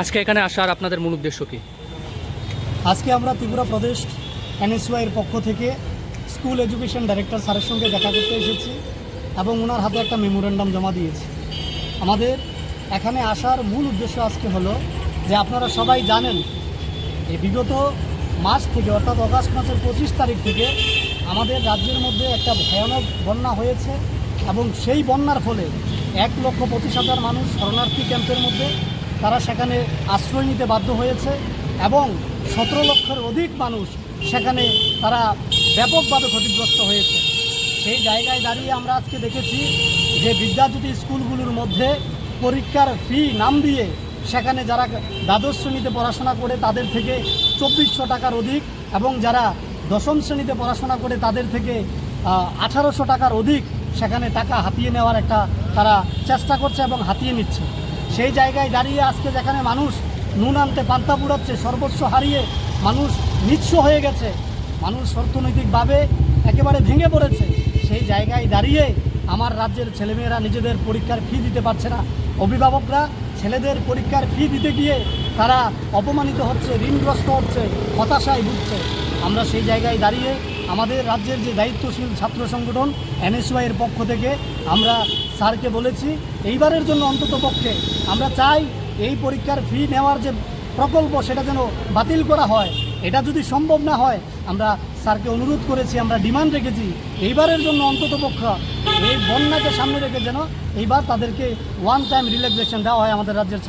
আজকে এখানে আসার আপনাদের মূল উদ্দেশ্য কি? আজকে আমরা ত্রিপুরা প্রদেশ এনএসওয়াইয়ের পক্ষ থেকে স্কুল এডুকেশন ডাইরেক্টর স্যারের সঙ্গে দেখা করতে এসেছি এবং ওনার হাতে একটা মেমোরেন্ডাম জমা দিয়েছি। আমাদের এখানে আসার মূল উদ্দেশ্য আজকে হলো যে আপনারা সবাই জানেন, এই বিগত মাস থেকে অর্থাৎ অগাস্ট মাসের পঁচিশ তারিখ থেকে আমাদের রাজ্যের মধ্যে একটা ভয়ানক বন্যা হয়েছে এবং সেই বন্যার ফলে এক লক্ষ পঁচিশ হাজার মানুষ শরণার্থী ক্যাম্পের মধ্যে তারা সেখানে আশ্রয় নিতে বাধ্য হয়েছে এবং সতেরো লক্ষের অধিক মানুষ সেখানে তারা ব্যাপকভাবে ক্ষতিগ্রস্ত হয়েছে। সেই জায়গায় দাঁড়িয়ে আমরা আজকে দেখেছি যে বিদ্যাজ্যোতি স্কুলগুলোর মধ্যে পরীক্ষার ফি নাম দিয়ে সেখানে যারা দ্বাদশ শ্রেণীতে পড়াশোনা করে তাদের থেকে চব্বিশশো টাকার অধিক এবং যারা দশম শ্রেণীতে পড়াশোনা করে তাদের থেকে আঠারোশো টাকার অধিক সেখানে টাকা হাতিয়ে নেওয়ার একটা তারা চেষ্টা করছে এবং হাতিয়ে নিচ্ছে। সেই জায়গায় দাঁড়িয়ে আজকে যেখানে মানুষ নুন আনতে পান্তা পুড়াচ্ছে, সর্বস্ব হারিয়ে মানুষ নিঃস্ব হয়ে গেছে, মানুষ অর্থনৈতিকভাবে একেবারে ভেঙে পড়েছে, সেই জায়গায় দাঁড়িয়ে আমার রাজ্যের ছেলেমেয়েরা নিজেদের পরীক্ষার ফি দিতে পারছে না। অভিভাবকরা ছেলেদের পরীক্ষার ফি দিতে গিয়ে তারা অপমানিত হচ্ছে, ঋণগ্রস্ত হচ্ছে, হতাশায় ভুগছে। আমরা সেই জায়গায় দাঁড়িয়ে আমাদের রাজ্যের যে দায়িত্বশীল ছাত্র সংগঠন এনএসওয়াই এর পক্ষ থেকে আমরা স্যারকে বলেছি, এইবারের জন্য অন্তত পক্ষে আমরা চাই এই পরীক্ষার ফি নেওয়ার যে প্রকল্প সেটা যেন বাতিল করা হয়। এটা যদি সম্ভব না হয়, আমরা স্যারকে অনুরোধ করেছি, আমরা ডিমান্ড রেখেছি, এইবারের জন্য অন্তত পক্ষ এই বন্যাকে সামনে রেখে যেন এইবার তাদেরকে ওয়ান টাইম রিল্যাক্সেশন দেওয়া হয় আমাদের রাজ্যের